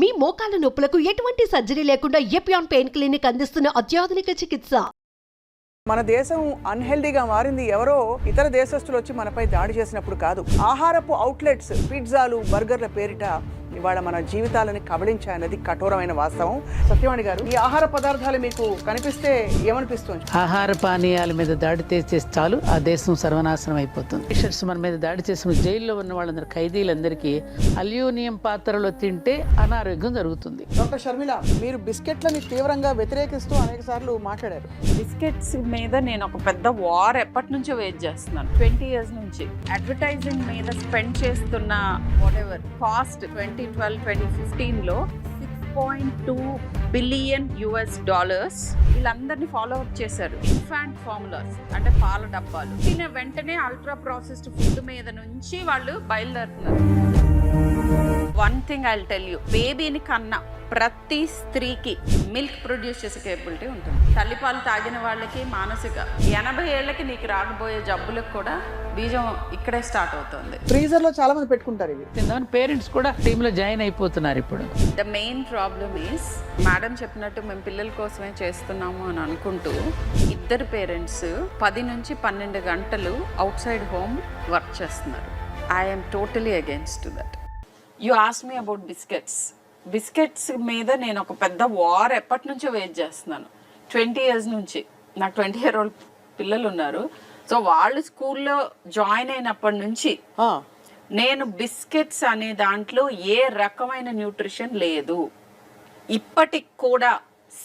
మీ మోకాల నొప్పులకు ఎటువంటి సర్జరీ లేకుండా ఎపియాన్ పెయిన్ క్లినిక్ అందిస్తున్న అత్యాధునిక చికిత్స? మన దేశం అన్హెల్దీగా మారింది. ఎవరో ఇతర దేశస్తులు వచ్చి మనపై దాడి చేసినప్పుడు కాదు. ఆహారపు అవుట్లెట్స్ పిజ్జాలు బర్గర్ల పేరిట ఇవాళ మన జీవితాలని కబళించాయన్నది కఠోరమైన వాస్తవం. సత్యవాణి గారు ఈ ఆహార పదార్థాలు మీకు కనిపిస్తే ఏమనిపిస్తుంది? ఆహార పానీయాల మీద దాడి చేస్తే చాలు ఆ దేశం సర్వనాశనం అయిపోతుంది. టీషర్ట్స్ మన మీద దాడి చేసిన జైల్లో ఉన్న వాళ్ళందరూ ఖైదీలందరికీ అల్యూమినియం పాత్రలో తింటే అనారోగ్యం జరుగుతుంది. డాక్టర్ షర్మిల మీరు బిస్కెట్లని తీవ్రంగా వ్యతిరేకిస్తూ అనేక సార్లు మాట్లాడారు. బిస్కెట్స్ మీద నేను ఒక పెద్ద వార్ ఎప్పటి నుంచో వెయిట్ చేస్తున్నాను. ట్వంటీ ఇయర్స్ నుంచి. అడ్వర్టైజింగ్ మీద స్పెండ్ చేస్తున్న whatever cost twenty twelve twenty ఫిఫ్టీన్లో six point two billion US dollars వీళ్ళందరినీ ఫాలో అప్ చేశారు. ఇన్ఫాంట్ ఫార్ములాస్ అంటే పాల డబ్బాలు. తిన వెంటనే అల్ట్రా ప్రాసెస్డ్ ఫుడ్ మీద నుంచి వాళ్ళు బయలుదేరుతున్నారు. One thing I tell you బేబీని కన్నా ప్రతి స్త్రీకి మిల్క్ ప్రొడ్యూస్ చేసే కేపబిలిటీ ఉంటుంది. తల్లిపాలు తాగిన వాళ్ళకి మానసిక ఎనభై ఏళ్ళకి నీకు రాకపోయే జబ్బులకు కూడా బీజం ఇక్కడే స్టార్ట్ అవుతుంది. ఫ్రీజర్లో చాలా మంది పెట్టుకుంటారు ఇవి. పేరెంట్స్ కూడా టీంలో జాయిన్ అయిపోతున్నారు ఇప్పుడు. The main problem is madam చెప్పినట్టు మేము పిల్లల కోసమే చేస్తున్నాము అని అనుకుంటూ ఇద్దరు పేరెంట్స్ పది నుంచి పన్నెండు గంటలు అవుట్ సైడ్ హోమ్ వర్క్ చేస్తున్నారు I'm totally against that you ask me about biscuits biscuits మీద నేను ఒక పెద్ద వార్ ఎప్పటి నుంచో వెయిట్ చేస్తున్నాను. ట్వంటీ ఇయర్స్ నుంచి. నాకు ట్వంటీ ఇయర్ ఓల్డ్ పిల్లలు ఉన్నారు సో వాళ్ళు స్కూల్లో జాయిన్ అయినప్పటి నుంచి నేను బిస్కెట్స్ అనే దాంట్లో ఏ రకమైన న్యూట్రిషన్ లేదు. ఇప్పటికి కూడా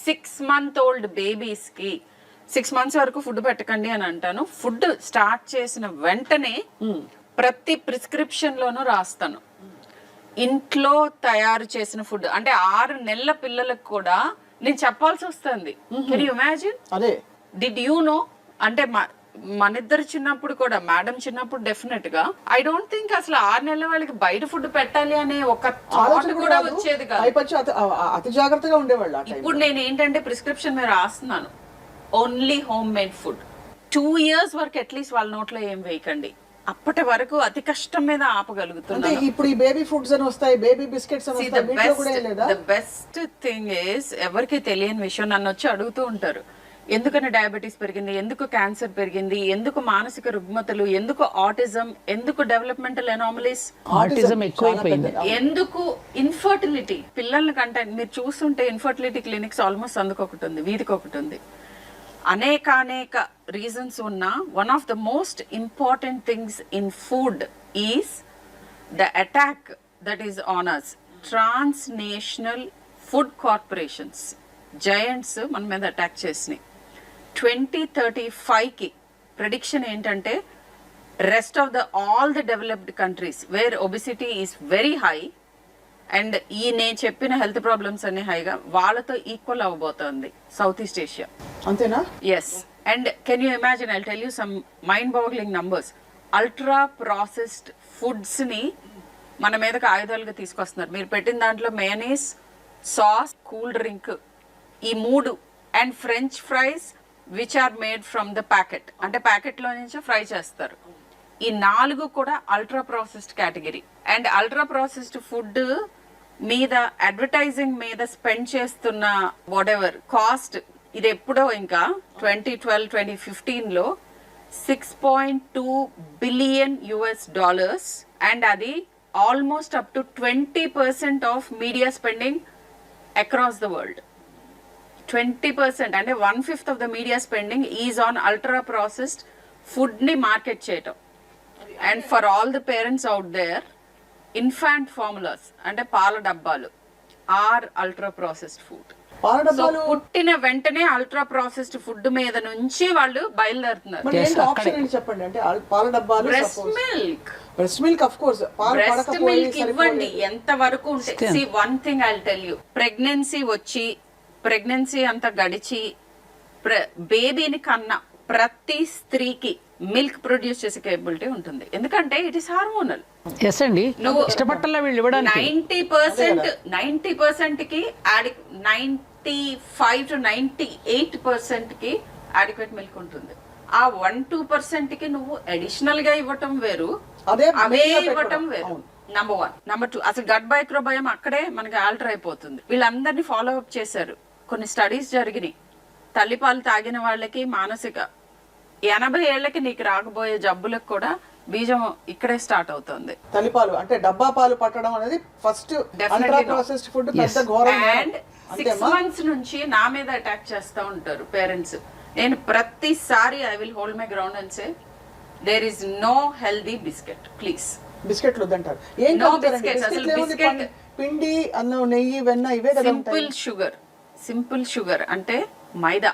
సిక్స్ మంత్ ఓల్డ్ బేబీస్కి సిక్స్ మంత్స్ వరకు ఫుడ్ పెట్టకండి అని అంటాను. ఫుడ్ స్టార్ట్ చేసిన వెంటనే ప్రతి ప్రిస్క్రిప్షన్ లోనూ రాస్తాను. ఇంట్లో తయారు చేసిన ఫుడ్ అంటే ఆరు నెలల పిల్లలకు కూడా నేను చెప్పాల్సి వస్తుంది. కెన్ యూ ఇమాజిన్ అదే. డిడ్ యూ నో అంటే మన ఇద్దరు చిన్నప్పుడు కూడా మేడం చిన్నప్పుడు డెఫినెట్గా ఐ డోంట్ థింక్ అసలు ఆరు నెలల వాళ్ళకి బయట ఫుడ్ పెట్టాలి అనే ఒక థాట్ కూడా. వచ్చేది కాదు. అతి జాగ్రత్తగా ఉండేవాళ్ళు ఇప్పుడు నేను ఏంటంటే ప్రిస్క్రిప్షన్ మీద రాస్తున్నాను. Only home made food two years వరకు అట్లీస్ట్ వాళ్ళ నోట్లో ఏం వేయకండి. అప్పటి వరకు అతి కష్టం మీద అంటే ఆపగలుగుతున్నాను ఇప్పుడు ఈ బేబీ ఫుడ్స్ అని వస్తాయి baby biscuits the best thing is ఎవరికి తెలియని విషయం నన్ను వచ్చి అడుగుతూ ఉంటారు. ఎందుకని డయాబెటీస్ పెరిగింది? ఎందుకు క్యాన్సర్ పెరిగింది? ఎందుకు మానసిక రుగ్మతలు? ఎందుకు ఆటిజం ఎందుకు డెవలప్మెంటల్ ఎనామలీస్ ఆటిజం ఎక్కువైపోయింది. ఎందుకు ఇన్ఫర్టిలిటీ పిల్లల కంటే మీరు చూస్తుంటే ఇన్ఫర్టిలిటీ క్లినిక్స్ ఆల్మోస్ట్ అందుకు ఒకటి ఉంది వీధికి ఒకటి ఉంది. అనేకానేక రీజన్స్ ఉన్న one of the most important things in food is the attack that is on us trans national food corporations giants మన మీద అటాక్ చేసినాయి. ట్వంటీ థర్టీ ఫైవ్కి ప్రిడిక్షన్ ఏంటంటే rest of the all the developed countries where obesity is very high and ఈ నేను చెప్పిన health problems అన్ని హైగా వాళ్ళతో ఈక్వల్ అవ్వబోతోంది సౌత్ ఈస్ట్ ఏషియా. అంతేనా? Yes and can you imagine I tell you some mind boggling numbers ultra processed ఫుడ్స్ని మన మీదకి ఆయుధాలుగా తీసుకొస్తున్నారు. మీరు పెట్టిన దాంట్లో మేనీస్ సాస్ కూల్ డ్రింక్ ఈ మూడు and French fries which are made from the packet అంటే ప్యాకెట్లో నుంచి ఫ్రై చేస్తారు. ఈ నాలుగు కూడా ultra processed category and ultra processed food మీద అడ్వర్టైజింగ్ మీద స్పెండ్ చేస్తున్న వాట్ ఎవర్ కాస్ట్ ఇది ఎప్పుడో ఇంకా ట్వంటీ ట్వెల్వ్ ట్వంటీ ఫిఫ్టీన్లో six point two billion US dollars and అది almost up to twenty percent of media spending across the world twenty percent అంటే one fifth of the media spending is on ultra processed ఫుడ్ని market చేయటం. And for all the parents out there infant formulas అంటే పాల డబ్బాలు are ultra processed food. పాల so డబ్బాలు పుట్టిన వెంటనే అల్ట్రా ప్రాసెస్డ్ ఫుడ్ మీద నుంచి వాళ్ళు బయలుదేరుతున్నారు. చెప్పండి? అంటే పాల డబ్బాలు breast milk breast milk of course పాలు బ్రెస్ట్ మిల్క్ ఇవ్వండి. ఎంత వరకు ఉంటే. See one thing I tell you pregnancy వచ్చి ప్రెగ్నెన్సీ అంతా గడిచి బేబీని కన్నా ప్రతి స్త్రీకి మిల్క్ ప్రొడ్యూస్ చేసే కేపబిలిటీ ఉంటుంది. ఎందుకంటే ఇట్ ఇస్ హార్మోనల్ ఎస్ అండి. నువ్వు ఇష్టపట్టలా వీళ్ళు ఇవ్వడానికి. నైన్టీ పర్సెంట్ నైన్టీ పర్సెంట్కి ninety five to ninety eight పర్సెంట్కి అడిక్వేట్ మిల్క్ ఉంటుంది. ఆ వన్ టూ పర్సెంట్కి నువ్వు అడిషనల్గా ఇవ్వటం వేరు. అదే అవే ఇవ్వటం. వేరు. నంబర్ వన్ నంబర్ టూ అసలు గట్ మైక్రోబయం అక్కడే మనకి ఆల్టర్ అయిపోతుంది. వీళ్ళందరినీ ఫాలో అప్ చేశారు. కొన్ని స్టడీస్ జరిగినాయి. తల్లిపాలు తాగిన వాళ్ళకి మానసిక ఎనభై ఏళ్ళకి నీకు రాకపోయే జబ్బులకు కూడా బీజం ఇక్కడే స్టార్ట్ అవుతుంది. తల్లిపాలు అంటే డబ్బా పాలు పట్టడం అనేది ఫస్ట్ ప్రాసెస్డ్ ఫుడ్ పెద్ద ఘోరం అండ్ సిక్స్ మంత్స్ నుంచి నా మీద అటాక్ చేస్తూ ఉంటారు పేరెంట్స్ నేను ప్రతిసారి I will hold my ground and say there is no healthy biscuit please బిస్కెట్లు వద్దంటారు. ఏం అసలు ఏముంది? biscuit- పం- పిండి అన్నం నెయ్యి వెన్న ఇవే కదా సింపుల్ షుగర్ సింపుల్ షుగర్ అంటే మైదా.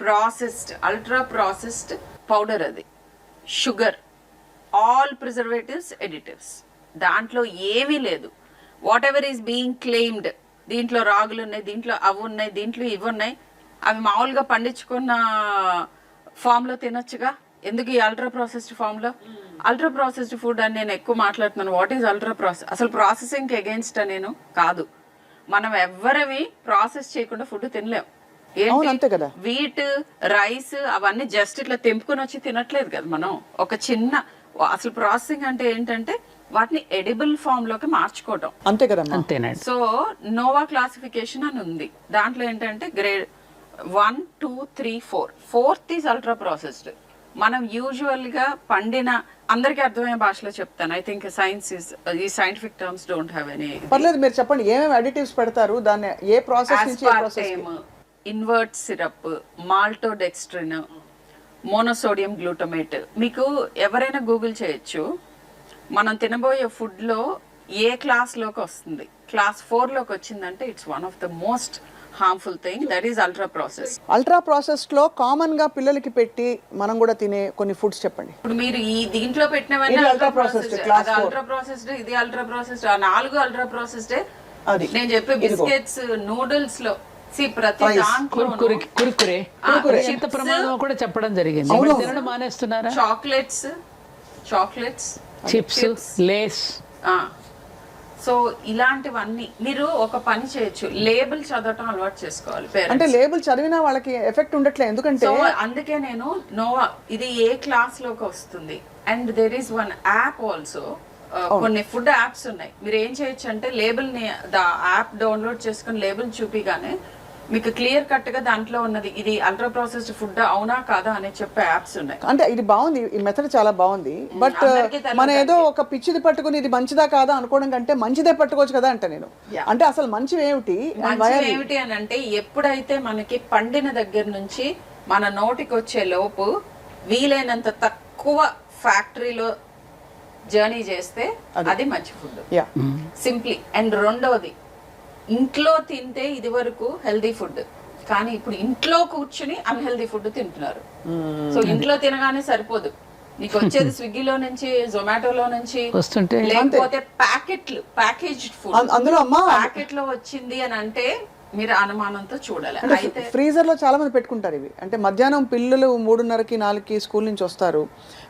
ప్రాసెస్డ్ అల్ట్రా ప్రాసెస్డ్ పౌడర్ అది. షుగర్ ఆల్ ప్రిజర్వేటివ్స్ ఎడిటివ్స్ దాంట్లో ఏమీ లేదు. Whatever is being claimed దీంట్లో రాగులు ఉన్నాయి దీంట్లో అవి ఉన్నాయి దీంట్లో ఇవి ఉన్నాయి. అవి మామూలుగా పండించుకున్న ఫామ్లో తినొచ్చుగా? ఎందుకు ఈ అల్ట్రా ప్రాసెస్డ్ ఫామ్లో అల్ట్రా ప్రాసెస్డ్ ఫుడ్ అని నేను ఎక్కువ మాట్లాడుతున్నాను. వాట్ ఈస్ అల్ట్రా ప్రాసెస్ అసలు ప్రాసెసింగ్ అగేన్స్ట్ నేను కాదు. మనం ఎవ్వరవి ప్రాసెస్ చేయకుండా ఫుడ్ తినలేం. అవును, అంతే కదా. వీట్ రైస్ అవన్నీ జస్ట్ ఇట్లా తెంపుకొని వచ్చి తినట్లేదు కదా మనం. ఒక చిన్న అసలు ప్రాసెసింగ్ అంటే ఏంటంటే వాటిని ఎడిబుల్ ఫామ్లోకి మార్చుకోవటం. అంతే కదమ్మా అంతేనండి. సో నోవా క్లాసిఫికేషన్ అని ఉంది. దాంట్లో ఏంటంటే grade one two three four fourth is ultra processed మనం యూజువల్గా పండిన అందరికీ అర్థమయ్యే భాషలో చెప్తాను. ఐ థింక్ సైన్స్ ఇస్ ఈ scientific terms don't have any పర్లేదు మీరు చెప్పండి. ఏమేమి అడిటివ్స్ పెడతారు? దాన్ని ఏ ప్రాసెస్ నుంచి ఏ process aspartame invert syrup maltodextrin monosodium glutamate. మీకు ఎవరైనా గూగుల్ చేయొచ్చు. మనం తినబోయే ఫుడ్లో ఏ క్లాస్లోకి వస్తుంది? క్లాస్ ఫోర్లోకి వచ్చిందంటే it's one of the most harmful thing that is ultra process. Ultra ప్రాసెస్డ్లో కామన్గా పిల్లలకి పెట్టి మనం కూడా తినే కొన్ని ఫుడ్స్ చెప్పండి. ఇప్పుడు మీరు ఈ దీంట్లో పెట్టినవన్నీ అల్ట్రా ప్రాసెస్డ్ అది four. అల్ట్రా ప్రాసెస్డ్ ఇది అల్ట్రా ప్రాసెస్డ్ ఆ నాలుగు అల్ట్రా ప్రాసెస్డ్. నేను చెప్పే. Biscuits noodles Kurkure Kurkure. శీత ప్రమాదం కూడా చెప్పడం జరిగింది. తినడం మానేస్తున్నారా? Chocolates. Chocolates. Chips Lay's. So ఇలాంటివన్నీ మీరు ఒక పని చేయొచ్చు. లేబుల్ చదవటం అలవాటు చేసుకోవాలి అంటే లేబుల్ చదివినా వాళ్ళకి ఎఫెక్ట్ ఉండట్లే. ఎందుకంటే సో అందుకే నేను నోవా ఇది ఏ క్లాస్లోకి వస్తుంది? And there is one app also. కొన్ని ఫుడ్ యాప్స్ ఉన్నాయి. మీరు ఏం చేయొచ్చు అంటే లేబుల్ని యాప్ డౌన్లోడ్ చేసుకుని లేబుల్ చూపిగానే మీకు క్లియర్ కట్గా దాంట్లో ఉన్నది ఇది అల్ట్రా ప్రాసెస్డ్ ఫుడ్ అవునా కాదా అని చెప్పే యాప్స్ ఉన్నాయి. అంటే ఇది బాగుంది ఈ మెథడ్ చాలా బాగుంది. బట్ తెలియదు మన ఏదో ఒక పిచ్చిది పట్టుకుని ఇది మంచిదా కాదా అనుకోవడం కంటే మంచిదే పట్టుకోవచ్చు కదా అంటే నేను. అంటే అసలు మంచివి ఏమిటి ఏమిటి అని అంటే ఎప్పుడైతే మనకి పండిన దగ్గర నుంచి మన నోటికి వచ్చే లోపు వీలైనంత తక్కువ ఫ్యాక్టరీలో జర్నీ చేస్తే అది. మంచి ఫుడ్ యా సింప్లీ. అండ్ రెండవది ఇంట్లో తింటే ఇది వరకు హెల్దీ ఫుడ్ కానీ ఇప్పుడు ఇంట్లో కూర్చుని అన్హెల్దీ ఫుడ్ తింటున్నారు. సో ఇంట్లో తినగానే సరిపోదు. నీకు వచ్చేది స్విగ్గీలో నుంచి జొమాటోలో నుంచి వస్తుంటే లేకపోతే ప్యాకెట్లు ప్యాకేజ్డ్ ఫుడ్ అందులో అమ్మా ప్యాకెట్లో వచ్చింది అని అంటే మీరు అనుమానంతో చూడాలి. అయితే ఫ్రీజర్లో చాలా మంది పెట్టుకుంటారు ఇవి. అంటే మధ్యాహ్నం పిల్లలు మూడున్నరకి నాలుగుకి స్కూల్ నుంచి వస్తారు.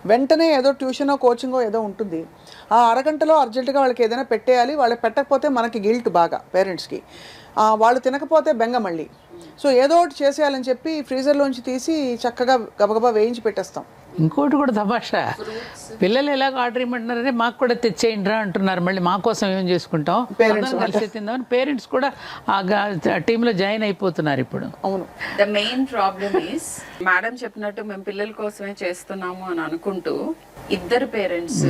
వెంటనే ఏదో ట్యూషనో కోచింగో ఏదో ఉంటుంది. ఆ అరగంటలో అర్జెంటుగా వాళ్ళకి ఏదైనా పెట్టేయాలి. వాళ్ళకి పెట్టకపోతే మనకి గిల్ట్ బాగా పేరెంట్స్కి. వాళ్ళు తినకపోతే బెంగ మళ్ళీ. సో ఏదో ఒకటి చేసేయాలని చెప్పి ఫ్రీజర్లోంచి తీసి చక్కగా గబగబా వేయించి పెట్టేస్తాం. ఇంకోటి కూడా తమాషా. పిల్లలు ఎలాగ ఆర్డర్ ఇవ్వమంటున్నారంటే మాకు కూడా తెచ్చేయండి రా అంటున్నారు. మళ్ళీ మా కోసం ఏం చేసుకుంటాం? కలిసి తిందామని పేరెంట్స్ కూడా ఆ టీంలో జాయిన్ అయిపోతున్నారు ఇప్పుడు. అవును. The main problem is madam చెప్పినట్టు మేము పిల్లల కోసమే చేస్తున్నాము అని అనుకుంటూ ఇద్దరు పేరెంట్స్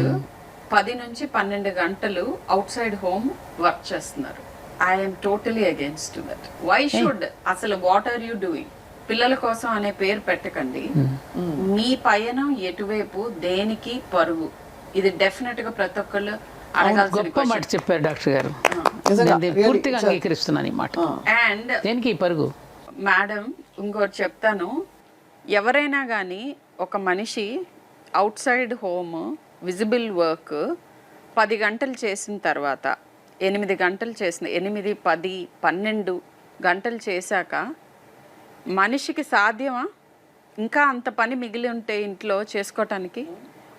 పది నుంచి పన్నెండు గంటలు అవుట్ సైడ్ హోమ్ వర్క్ చేస్తున్నారు I'm totally against that why should అసలు వాట్ ఆర్ యూ డూయింగ్ పిల్లల కోసం అనే పేరు పెట్టకండి. మీ పయనం ఎటువైపు దేనికి పరుగు? ఇది డెఫినెట్గా ప్రతి ఒక్కళ్ళు గొప్ప మాట చెప్పారు డాక్టర్ గారు. పూర్తిగా అంగీకరిస్తున్నాను ఈ మాట. అండ్ దేనికి పరుగు? మేడం ఇంకోటి చెప్తాను. ఎవరైనా కానీ ఒక మనిషి outside home visible work పది గంటలు చేసిన తర్వాత ఎనిమిది గంటలు చేసిన ఎనిమిది పది పన్నెండు గంటలు చేశాక మనిషికి సాధ్యమా? ఇంకా అంత పని మిగిలి ఉంటే ఇంట్లో చేసుకోవటానికి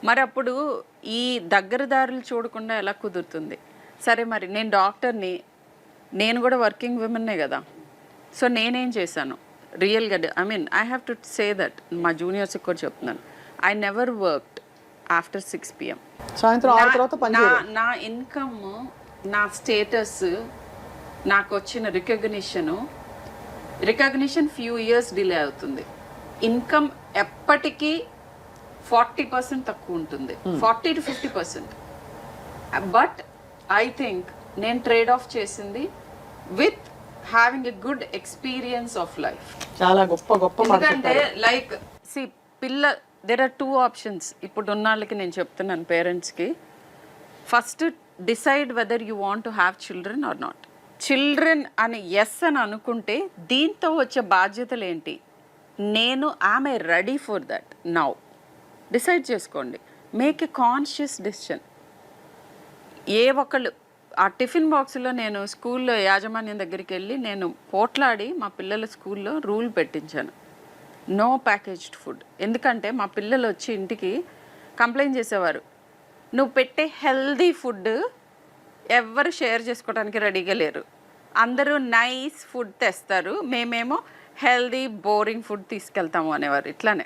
మరి అప్పుడు ఈ దగ్గరదారులు చూడకుండా ఎలా కుదురుతుంది? సరే మరి నేను డాక్టర్ని నేను కూడా వర్కింగ్ విమెన్నే కదా. సో నేనేం చేశాను? రియల్గా I mean I have to say that మా జూనియర్స్కి కూడా చెప్తున్నాను. I never worked after six PM సాయంత్రం. నా ఇన్కమ్ నా స్టేటస్ నాకు వచ్చిన recognition recognition few years delay అవుతుంది. ఇన్కమ్ ఎప్పటికీ ఫార్టీ పర్సెంట్ తక్కువ ఉంటుంది. Forty to fifty percent but I think నేను ట్రేడ్ ఆఫ్ చేసింది with having a good experience of life చాలా గొప్ప గొప్ప ఎందుకంటే. లైక్ సి పిల్ల దెర్ ఆర్ టూ ఆప్షన్స్ ఇప్పుడు ఉన్న వాళ్ళకి నేను చెప్తున్నాను పేరెంట్స్కి first decide whether you want to have children or not children అని ఎస్ అని అనుకుంటే దీంతో వచ్చే బాధ్యతలు ఏంటి నేను ఆమె ready for that now decide చేసుకోండి. మేక్ ఎ కాన్షియస్ డెసిషన్ ఏ ఒక్కళ్ళు ఆ టిఫిన్ బాక్స్లో నేను స్కూల్లో యాజమాన్యం దగ్గరికి వెళ్ళి నేను పోట్లాడి మా పిల్లల స్కూల్లో రూల్ పెట్టించాను. నో ప్యాకేజ్డ్ ఫుడ్ ఎందుకంటే మా పిల్లలు వచ్చి ఇంటికి కంప్లైంట్ చేసేవారు. నువ్వు పెట్టే హెల్దీ ఫుడ్ ఎవ్వరు షేర్ చేసుకోవడానికి రెడీగా లేరు. అందరూ నైస్ ఫుడ్ తెస్తారు. మేమేమో హెల్దీ బోరింగ్ ఫుడ్ తీసుకెళ్తాము అనేవారు ఇట్లానే.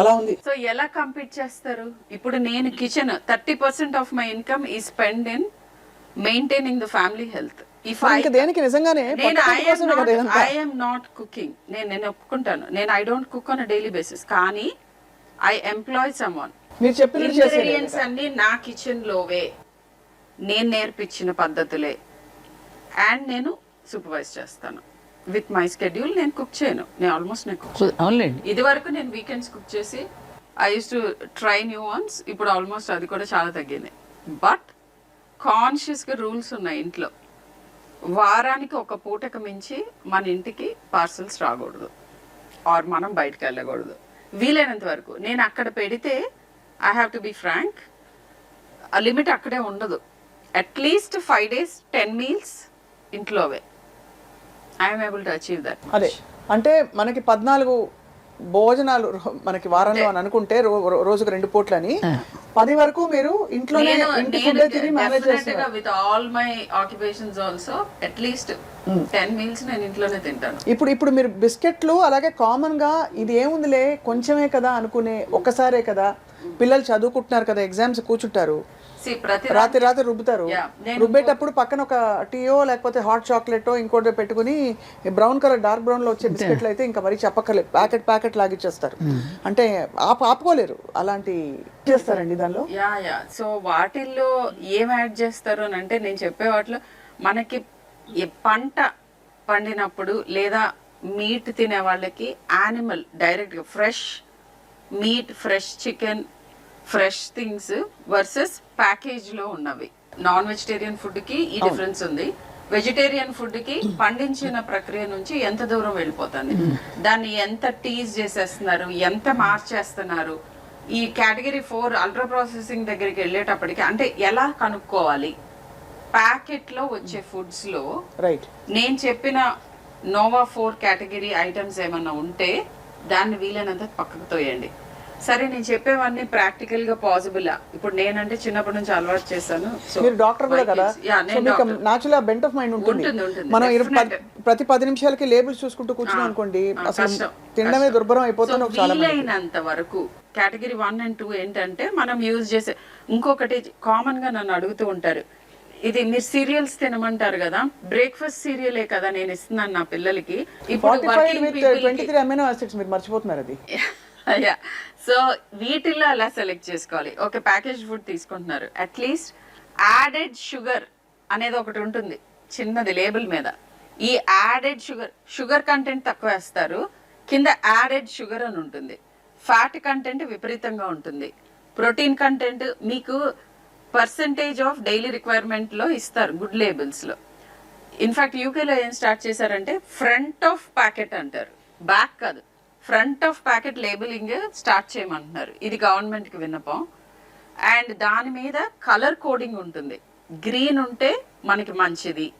అలా ఉంది. సో ఎలా కంపీట్ చేస్తారు? ఇప్పుడు నేను kitchen thirty percent of my income ఈ spend in maintaining the family health. If దేనికి? నిజంగానే నేను. ఐఎమ్ నాట్ కుకింగ్ నేను నేను ఒప్పుకుంటాను. నేను I don't cook on daily basis కానీ ఐ ఎంప్లాయ్ మీరు చెప్పినట్టు చేసేదే ఇంగ్రీడియంట్స్ అన్ని నా కిచెన్ లోవే. నేను నేర్పించిన పద్ధతులే. అండ్ నేను సూపర్వైజ్ చేస్తాను. విత్ మై స్కెడ్యూల్ నేను కుక్ చేయను. నేను ఆల్మోస్ట్ నేను కుక్ అవునులేండి. ఇది వరకు నేను వీకెండ్స్ కుక్ చేసి I use to try new ones ఇప్పుడు ఆల్మోస్ట్ అది కూడా చాలా తగ్గింది. బట్ కాన్షియస్గా రూల్స్ ఉన్నాయి ఇంట్లో. వారానికి ఒక పూటకు మించి మన ఇంటికి పార్సల్స్ రాకూడదు. ఆర్ మనం బయటకు వెళ్ళకూడదు. వీలైనంత వరకు. నేను అక్కడ పెడితే I have to be frank ఆ లిమిట్ అక్కడే ఉండదు. At least five days ten meals ఇంట్లోవే I'm able to achieve that అదే. అంటే మనకి పద్నాలుగు భోజనాలు మనకి వారంలో అని అనుకుంటే రోజుకు రెండు పూట్లని. పది వరకు మీరు ఇంట్లోనే with all my occupations also at least ten meals నేను ఇంట్లోనే తింటాను. ఇప్పుడు ఇప్పుడు మీరు బిస్కెట్లు అలాగే కామన్గా ఇది ఏముందిలే కొంచెమే కదా అనుకునే ఒక్కసారే కదా. పిల్లలు చదువుకుంటున్నారు కదా ఎగ్జామ్స్ కూర్చుంటారు. ప్రతి రాత్రి రాత్రి రుబ్బుతారు. రుబ్బేటప్పుడు పక్కన ఒక టీయో లేకపోతే హాట్ చాక్లెట్ ఇంకోటి పెట్టుకుని బ్రౌన్ కలర్ డార్క్ బ్రౌన్లో వచ్చే బిస్కెట్లు అయితే ఇంకా మరీ చెప్పక్కర్లేదు. ప్యాకెట్ ప్యాకెట్ లాగిచ్చేస్తారు అంటే ఆపు ఆపుకోలేరు. అలాంటి చేస్తారండి దానిలో? యా యా సో వాటిల్లో ఏం యాడ్ చేస్తారు అని అంటే నేను చెప్పే వాటిలో మనకి పంట పండినప్పుడు లేదా మీట్ తినే వాళ్ళకి యానిమల్ డైరెక్ట్గా fresh meat fresh chicken fresh things versus ప్యాకేజ్లో ఉన్నవి. నాన్ వెజిటేరియన్ ఫుడ్కి ఈ డిఫరెన్స్ ఉంది. వెజిటేరియన్ ఫుడ్కి పండించిన ప్రక్రియ నుంచి ఎంత దూరం వెళ్ళిపోతుంది? దాన్ని ఎంత టీజ్ చేసేస్తున్నారు? ఎంత మార్చేస్తున్నారు ఈ కేటగిరీ ఫోర్ అల్ట్రా ప్రాసెసింగ్ దగ్గరికి వెళ్ళేటప్పటికి అంటే ఎలా కనుక్కోవాలి? ప్యాకెట్లో వచ్చే ఫుడ్స్లో రైట్ నేను చెప్పిన నోవా ఫోర్ కేటగిరీ ఐటమ్స్ ఏమన్నా ఉంటే దాన్ని వీలైనంత పక్కకు తోయండి. సరే నేను చెప్పేవన్నీ ప్రాక్టికల్గా పాసిబుల్ ఇప్పుడు నేనంటే చిన్నప్పటి నుంచి అలవాటు చేశాను మీరు డాక్టర్ కూడా కదా. నాచురల్ బెంట్ ఆఫ్ మైండ్ ఉంటుంది. మనం. ప్రతి పది నిమిషాలకి లేబుల్స్ చూసుకుంటూ కూర్చున్నాం అనుకోండి అసలు తినడమే. దుర్భరం అయిపోతుంది. వీలైనంత వరకు కేటగిరీ వన్ అండ్ టూ ఏంటంటే మనం యూజ్ చేసే ఇంకొకటి కామన్గా నన్ను అడుగుతూ ఉంటారు ఇది మీరు సీరియల్స్ తినమంటారు కదా బ్రేక్ఫాస్ట్ సీరియలే కదా నేను ఇస్తున్నాను నా పిల్లలకి ఇప్పుడు మర్చిపోతున్నారు అది అయ్యా సో వీటిల్లో ఎలా సెలెక్ట్ చేసుకోవాలి? ఒక ప్యాకేజ్ ఫుడ్ తీసుకుంటున్నారు. అట్లీస్ట్ యాడెడ్ షుగర్ అనేది ఒకటి ఉంటుంది. చిన్నది లేబుల్ మీద. ఈ యాడెడ్ షుగర్ షుగర్ కంటెంట్ తక్కువ వేస్తారు. కింద యాడెడ్ షుగర్ అని ఉంటుంది. ఫ్యాట్ కంటెంట్ విపరీతంగా ఉంటుంది. ప్రోటీన్ కంటెంట్ మీకు పర్సంటేజ్ ఆఫ్ డైలీ రిక్వైర్మెంట్లో ఇస్తారు గుడ్ లేబుల్స్లో ఇన్ఫ్యాక్ట్ యూకేలో ఏం స్టార్ట్ చేశారంటే ఫ్రంట్ ఆఫ్ ప్యాకెట్ అంటారు. బ్యాక్ కాదు. Front of packet labelling start చేయమంటున్నారు. ఇది గవర్నమెంట్కి విన్నపం. అండ్ దాని మీద కలర్ కోడింగ్ ఉంటుంది. గ్రీన్ ఉంటే మనకి మంచిది.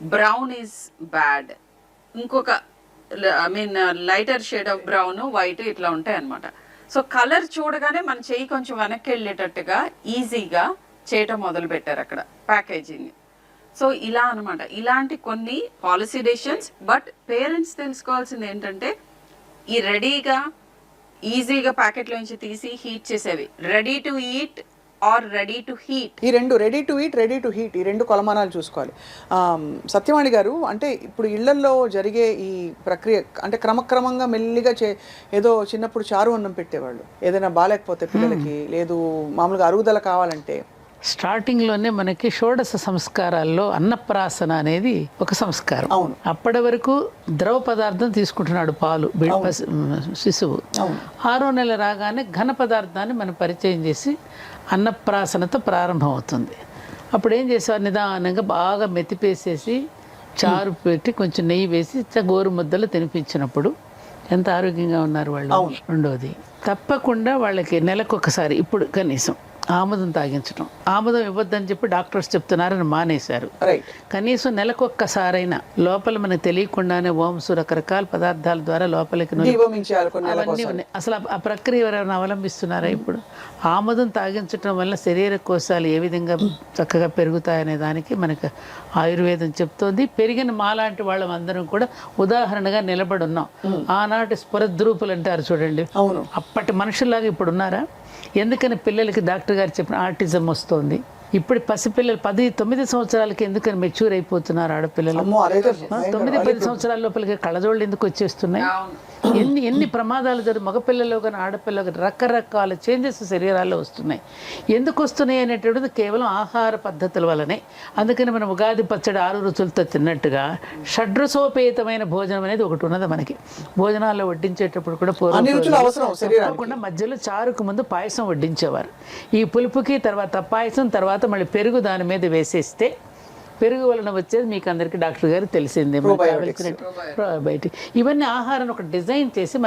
Brown is bad. ఇంకొక I mean lighter shade of brown white ఇట్లా ఉంటాయి అనమాట సో కలర్ చూడగానే మన చెయ్యి కొంచెం వెనక్కి వెళ్ళేటట్టుగా ఈజీగా చేయటం మొదలు పెట్టారు అక్కడ ప్యాకేజింగ్. సో ఇలా అన్నమాట. ఇలాంటి కొన్ని పాలసీ డెసిషన్స్ బట్ పేరెంట్స్ తెలుసుకోవాల్సింది ఏంటంటే ఈ రెడీగా ఈజీగా ప్యాకెట్లోంచి తీసి హీట్ చేసేవి. Ready to eat or ready to heat? ఈ రెండు ready to eat ready to heat ఈ రెండు కొలమానాలు చూసుకోవాలి. సత్యవాణి గారు అంటే ఇప్పుడు ఇళ్ళల్లో జరిగే ఈ ప్రక్రియ అంటే క్రమక్రమంగా మెల్లిగా చే ఏదో చిన్నప్పుడు చారు అన్నం పెట్టేవాళ్ళు. ఏదైనా బాగాలేకపోతే పిల్లలకి లేదు మామూలుగా అరుగుదల కావాలంటే స్టార్టింగ్లోనే మనకి షోడశ సంస్కారాల్లో అన్నప్రాసన అనేది ఒక సంస్కారం. అప్పటి వరకు ద్రవ పదార్థం తీసుకుంటున్నాడు పాలు శిశువు. ఆరో నెల రాగానే ఘన పదార్థాన్ని మనం పరిచయం చేసి అన్నప్రాసనతో ప్రారంభమవుతుంది. అప్పుడు ఏం చేసేవారు? నిదానంగా బాగా మెతిపేసేసి చారు పెట్టి కొంచెం నెయ్యి వేసి గోరు ముద్దలు తినిపించినప్పుడు ఎంత ఆరోగ్యంగా ఉన్నారు వాళ్ళు? రెండోది. తప్పకుండా వాళ్ళకి నెలకొకసారి ఇప్పుడు కనీసం ఆముదం తాగించడం ఆముదం ఇవ్వద్దని చెప్పి డాక్టర్స్ చెప్తున్నారని మానేశారు. కనీసం నెలకొక్కసారైనా లోపల మనకు తెలియకుండానే ఓమ్స్ రకరకాల పదార్థాల ద్వారా లోపలికి అవన్నీ అసలు ఆ- ప్రక్రియ ఎవరైనా అవలంబిస్తున్నారా ఇప్పుడు? ఆముదం తాగించడం వల్ల శరీర కోశాలు ఏ విధంగా చక్కగా పెరుగుతాయనే దానికి మనకు ఆయుర్వేదం చెప్తోంది. పెరిగిన మాలాంటి వాళ్ళం అందరం కూడా ఉదాహరణగా నిలబడి ఉన్నాం. ఆనాటి స్ఫురద్రూపులు అంటారు చూడండి. అవును. అప్పటి మనుషుల్లాగా ఇప్పుడు ఉన్నారా? ఎందుకని పిల్లలకి డాక్టర్ గారు చెప్పిన ఆర్టిజం వస్తుంది? ఇప్పుడు పసిపిల్లలు పది తొమ్మిది సంవత్సరాలకి ఎందుకని మెచ్యూర్ అయిపోతున్నారు ఆడపిల్లలు? తొమ్మిది పది సంవత్సరాల లోపలికి కళ్ళజోళ్ళు ఎందుకు వచ్చేస్తున్నాయి? ఎన్ని ఎన్ని ప్రమాదాలు జరుగు మగపిల్లల్లో కానీ ఆడపిల్లలో కానీ రకరకాల చేంజెస్ శరీరాల్లో వస్తున్నాయి. ఎందుకు వస్తున్నాయి అనేటువంటిది కేవలం ఆహార పద్ధతుల వల్లనే. అందుకని మనం ఉగాది పచ్చడి ఆరు రుచులతో తిన్నట్టుగా షడ్రసోపేతమైన భోజనం అనేది ఒకటి ఉన్నది మనకి. భోజనాల్లో వడ్డించేటప్పుడు కూడా పూర్వం మధ్యలో చారుకు ముందు పాయసం వడ్డించేవారు. ఈ పులుపుకి తర్వాత పాయసం తర్వాత మళ్ళీ పెరుగు దాని మీద వేసేస్తే పెరుగు వలన వచ్చేది మీకు అందరికీ డాక్టర్ గారు తెలిసిందే. probiotic. ఇవన్నీ ఆహారాన్ని ఒక డిజైన్ చేసి